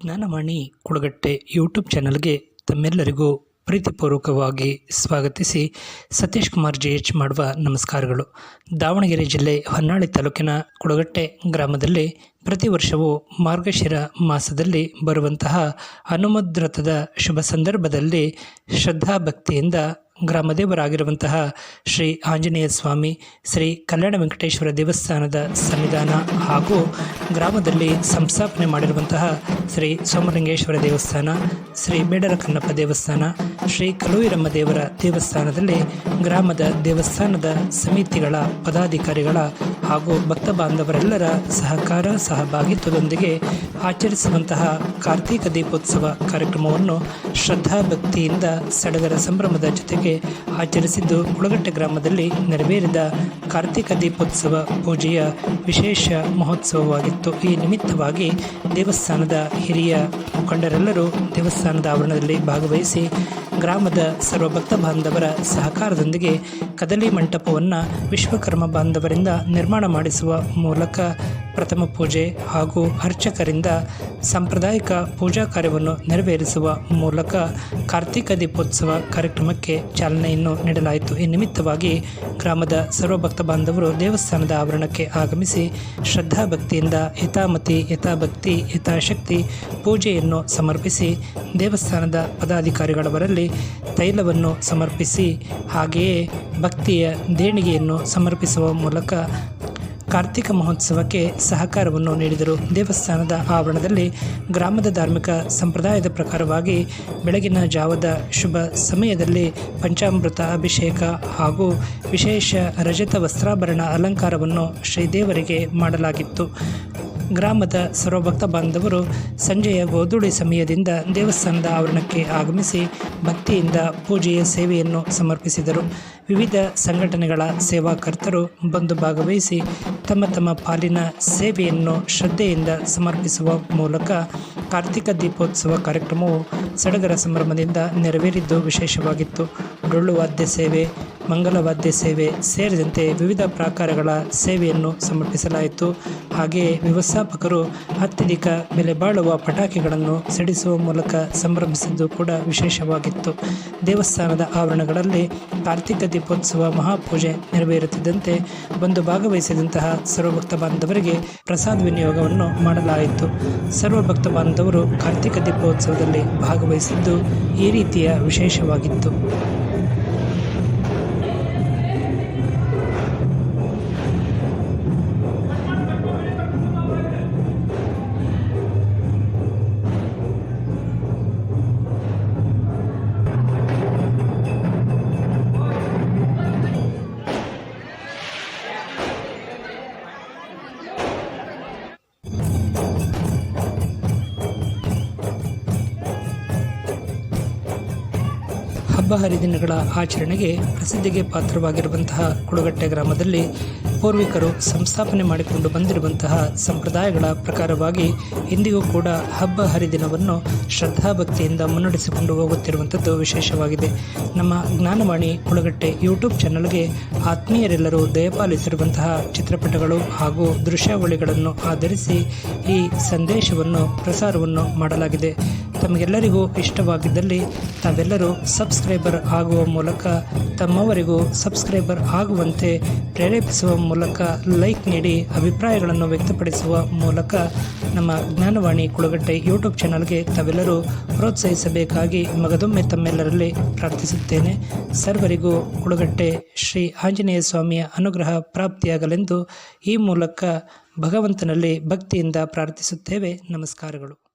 Gyan Vani Kulagatte YouTube ಚಾನಲ್ಗೆ ತಮ್ಮೆಲ್ಲರಿಗೂ ಪ್ರೀತಿಪೂರ್ವಕವಾಗಿ ಸ್ವಾಗತಿಸಿ ಸತೀಶ್ ಕುಮಾರ್ ಜೆ ಎಚ್ ಮಾಡುವ ನಮಸ್ಕಾರಗಳು. ದಾವಣಗೆರೆ ಜಿಲ್ಲೆ ಹೊನ್ನಾಳಿ ತಾಲೂಕಿನ ಕುಳಗಟ್ಟೆ ಗ್ರಾಮದಲ್ಲಿ ಪ್ರತಿ ವರ್ಷವೂ ಮಾರ್ಗಶಿರ ಮಾಸದಲ್ಲಿ ಬರುವಂತಹ ಹನುಮದ್ರಥದ ಶುಭ ಸಂದರ್ಭದಲ್ಲಿ ಶ್ರದ್ಧಾಭಕ್ತಿಯಿಂದ ಗ್ರಾಮದೇವರಾಗಿರುವಂತಹ ಶ್ರೀ ಆಂಜನೇಯ ಸ್ವಾಮಿ, ಶ್ರೀ ಕಲ್ಯಾಣ ವೆಂಕಟೇಶ್ವರ ದೇವಸ್ಥಾನದ ಸನ್ನಿಧಾನ ಹಾಗೂ ಗ್ರಾಮದಲ್ಲಿ ಸಂಸ್ಥಾಪನೆ ಮಾಡಿರುವಂತಹ ಶ್ರೀ ಸೋಮಲಿಂಗೇಶ್ವರ ದೇವಸ್ಥಾನ, ಶ್ರೀ ಬೇಡರ ಕನ್ನಪ್ಪ ದೇವಸ್ಥಾನ, ಶ್ರೀ ಕಲುವಿರಮ್ಮ ದೇವರ ದೇವಸ್ಥಾನದಲ್ಲಿ ಗ್ರಾಮದ ದೇವಸ್ಥಾನದ ಸಮಿತಿಗಳ ಪದಾಧಿಕಾರಿಗಳ ಹಾಗೂ ಭಕ್ತ ಬಾಂಧವರೆಲ್ಲರ ಸಹಕಾರ ಸಹಭಾಗಿತ್ವದೊಂದಿಗೆ ಆಚರಿಸುವಂತಹ ಕಾರ್ತೀಕ ದೀಪೋತ್ಸವ ಕಾರ್ಯಕ್ರಮವನ್ನು ಶ್ರದ್ಧಾಭಕ್ತಿಯಿಂದ ಸಡಗರ ಸಂಭ್ರಮದ ಜೊತೆಗೆ ಆಚರಿಸಿದ್ದು ಕುಳಗಟ್ಟೆ ಗ್ರಾಮದಲ್ಲಿ ನೆರವೇರಿದ ಕಾರ್ತಿಕ ದೀಪೋತ್ಸವ ಪೂಜೆಯ ವಿಶೇಷ ಮಹೋತ್ಸವವಾಗಿತ್ತು. ಈ ನಿಮಿತ್ತವಾಗಿ ದೇವಸ್ಥಾನದ ಹಿರಿಯ ಮುಖಂಡರೆಲ್ಲರೂ ದೇವಸ್ಥಾನದ ಆವರಣದಲ್ಲಿ ಭಾಗವಹಿಸಿ ಗ್ರಾಮದ ಸರ್ವ ಭಕ್ತ ಬಾಂಧವರ ಸಹಕಾರದೊಂದಿಗೆ ಕದಲಿ ಮಂಟಪವನ್ನು ವಿಶ್ವಕರ್ಮ ಬಾಂಧವರಿಂದ ನಿರ್ಮಾಣ ಮಾಡಿಸುವ ಮೂಲಕ ಪ್ರಥಮ ಪೂಜೆ ಹಾಗೂ ಅರ್ಚಕರಿಂದ ಸಾಂಪ್ರದಾಯಿಕ ಪೂಜಾ ಕಾರ್ಯವನ್ನು ನೆರವೇರಿಸುವ ಮೂಲಕ ಕಾರ್ತಿಕ ದೀಪೋತ್ಸವ ಕಾರ್ಯಕ್ರಮಕ್ಕೆ ಚಾಲನೆಯನ್ನು ನೀಡಲಾಯಿತು. ಈ ನಿಮಿತ್ತವಾಗಿ ಗ್ರಾಮದ ಸರ್ವಭಕ್ತ ಬಾಂಧವರು ದೇವಸ್ಥಾನದ ಆವರಣಕ್ಕೆ ಆಗಮಿಸಿ ಶ್ರದ್ಧಾಭಕ್ತಿಯಿಂದ ಯಥಾಮತಿ ಯಥಾಭಕ್ತಿ, ಯಥಾಶಕ್ತಿ ಪೂಜೆಯನ್ನು ಸಮರ್ಪಿಸಿ ದೇವಸ್ಥಾನದ ಪದಾಧಿಕಾರಿಗಳವರಲ್ಲಿ ತೈಲವನ್ನು ಸಮರ್ಪಿಸಿ ಹಾಗೆಯೇ ಭಕ್ತಿಯ ದೇಣಿಗೆಯನ್ನು ಸಮರ್ಪಿಸುವ ಮೂಲಕ ಕಾರ್ತಿಕ ಮಹೋತ್ಸವಕ್ಕೆ ಸಹಕಾರವನ್ನು ನೀಡಿದರು. ದೇವಸ್ಥಾನದ ಆವರಣದಲ್ಲಿ ಗ್ರಾಮದ ಧಾರ್ಮಿಕ ಸಂಪ್ರದಾಯದ ಪ್ರಕಾರವಾಗಿ ಬೆಳಗಿನ ಜಾವದ ಶುಭ ಸಮಯದಲ್ಲಿ ಪಂಚಾಮೃತ ಅಭಿಷೇಕ ಹಾಗೂ ವಿಶೇಷ ರಜತ ವಸ್ತ್ರಾಭರಣ ಅಲಂಕಾರವನ್ನು ಶ್ರೀದೇವರಿಗೆ ಮಾಡಲಾಗಿತ್ತು. ಗ್ರಾಮದ ಸರ್ವಭಕ್ತ ಬಾಂಧವರು ಸಂಜೆಯ ಗೋಧುಳಿ ಸಮಯದಿಂದ ದೇವಸ್ಥಾನದ ಆವರಣಕ್ಕೆ ಆಗಮಿಸಿ ಭಕ್ತಿಯಿಂದ ಪೂಜೆಯ ಸೇವೆಯನ್ನು ಸಮರ್ಪಿಸಿದರು. ವಿವಿಧ ಸಂಘಟನೆಗಳ ಸೇವಾಕರ್ತರು ಬಂದು ಭಾಗವಹಿಸಿ ತಮ್ಮ ತಮ್ಮ ಪಾಲಿನ ಸೇವೆಯನ್ನು ಶ್ರದ್ಧೆಯಿಂದ ಸಮರ್ಪಿಸುವ ಮೂಲಕ ಕಾರ್ತಿಕ ದೀಪೋತ್ಸವ ಕಾರ್ಯಕ್ರಮವು ಸಡಗರ ಸಂಭ್ರಮದಿಂದ ನೆರವೇರಿದ್ದು ವಿಶೇಷವಾಗಿತ್ತು. ಡೊಳ್ಳು ವಾದ್ಯ ಸೇವೆ ಮಂಗಲವಾದ್ಯ ಸೇವೆ ಸೇರಿದಂತೆ ವಿವಿಧ ಪ್ರಾಕಾರಗಳ ಸೇವೆಯನ್ನು ಸಮರ್ಪಿಸಲಾಯಿತು. ಹಾಗೆಯೇ ವ್ಯವಸ್ಥಾಪಕರು ಅತ್ಯಧಿಕ ಬೆಲೆ ಬಾಳುವ ಪಟಾಕಿಗಳನ್ನು ಸಿಡಿಸುವ ಮೂಲಕ ಸಂಭ್ರಮಿಸಿದ್ದು ಕೂಡ ವಿಶೇಷವಾಗಿತ್ತು. ದೇವಸ್ಥಾನದ ಆವರಣಗಳಲ್ಲಿ ಕಾರ್ತಿಕ ದೀಪೋತ್ಸವ ಮಹಾಪೂಜೆ ನೆರವೇರುತ್ತಿದ್ದಂತೆ ಬಂದು ಭಾಗವಹಿಸಿದಂತಹ ಸರ್ವಭಕ್ತ ಬಾಂಧವರಿಗೆ ಪ್ರಸಾದ ವಿನಿಯೋಗವನ್ನು ಮಾಡಲಾಯಿತು. ಸರ್ವಭಕ್ತ ಬಾಂಧವರು ಕಾರ್ತಿಕ ದೀಪೋತ್ಸವದಲ್ಲಿ ಭಾಗವಹಿಸಿದ್ದು ಈ ರೀತಿಯ ವಿಶೇಷವಾಗಿತ್ತು. ಹಬ್ಬ ಹರಿದಿನಗಳ ಆಚರಣೆಗೆ ಪ್ರಸಿದ್ಧಿಗೆ ಪಾತ್ರವಾಗಿರುವಂತಹ ಕುಳಗಟ್ಟೆ ಗ್ರಾಮದಲ್ಲಿ ಪೂರ್ವಿಕರು ಸಂಸ್ಥಾಪನೆ ಮಾಡಿಕೊಂಡು ಬಂದಿರುವಂತಹ ಸಂಪ್ರದಾಯಗಳ ಪ್ರಕಾರವಾಗಿ ಇಂದಿಗೂ ಕೂಡ ಹಬ್ಬ ಹರಿದಿನವನ್ನು ಶ್ರದ್ಧಾಭಕ್ತಿಯಿಂದ ಮುನ್ನಡೆಸಿಕೊಂಡು ಹೋಗುತ್ತಿರುವಂಥದ್ದು ವಿಶೇಷವಾಗಿದೆ. ನಮ್ಮ ಜ್ಞಾನವಾಣಿ ಕುಳಗಟ್ಟೆ ಯೂಟ್ಯೂಬ್ ಚಾನಲ್ಗೆ ಆತ್ಮೀಯರೆಲ್ಲರೂ ದಯಪಾಲಿಸಿರುವಂತಹ ಚಿತ್ರಪಟಗಳು ಹಾಗೂ ದೃಶ್ಯಾವಳಿಗಳನ್ನು ಆಧರಿಸಿ ಈ ಸಂದೇಶವನ್ನು ಪ್ರಸಾರವನ್ನು ಮಾಡಲಾಗಿದೆ. ತಮಗೆಲ್ಲರಿಗೂ ಇಷ್ಟವಾಗಿದ್ದಲ್ಲಿ ತಾವೆಲ್ಲರೂ ಸಬ್ಸ್ಕ್ರೈಬರ್ ಆಗುವ ಮೂಲಕ ತಮ್ಮವರಿಗೂ ಸಬ್ಸ್ಕ್ರೈಬರ್ ಆಗುವಂತೆ ಪ್ರೇರೇಪಿಸುವ ಮೂಲಕ ಲೈಕ್ ನೀಡಿ ಅಭಿಪ್ರಾಯಗಳನ್ನು ವ್ಯಕ್ತಪಡಿಸುವ ಮೂಲಕ ನಮ್ಮ ಜ್ಞಾನವಾಣಿ ಕುಳಗಟ್ಟೆ ಯೂಟ್ಯೂಬ್ ಚಾನಲ್ಗೆ ತಾವೆಲ್ಲರೂ ಪ್ರೋತ್ಸಾಹಿಸಬೇಕಾಗಿ ಮಗದೊಮ್ಮೆ ತಮ್ಮೆಲ್ಲರಲ್ಲಿ ಪ್ರಾರ್ಥಿಸುತ್ತೇನೆ. ಸರ್ವರಿಗೂ ಕುಳಗಟ್ಟೆ ಶ್ರೀ ಆಂಜನೇಯ ಸ್ವಾಮಿಯ ಅನುಗ್ರಹ ಪ್ರಾಪ್ತಿಯಾಗಲೆಂದು ಈ ಮೂಲಕ ಭಗವಂತನಲ್ಲಿ ಭಕ್ತಿಯಿಂದ ಪ್ರಾರ್ಥಿಸುತ್ತೇವೆ. ನಮಸ್ಕಾರಗಳು.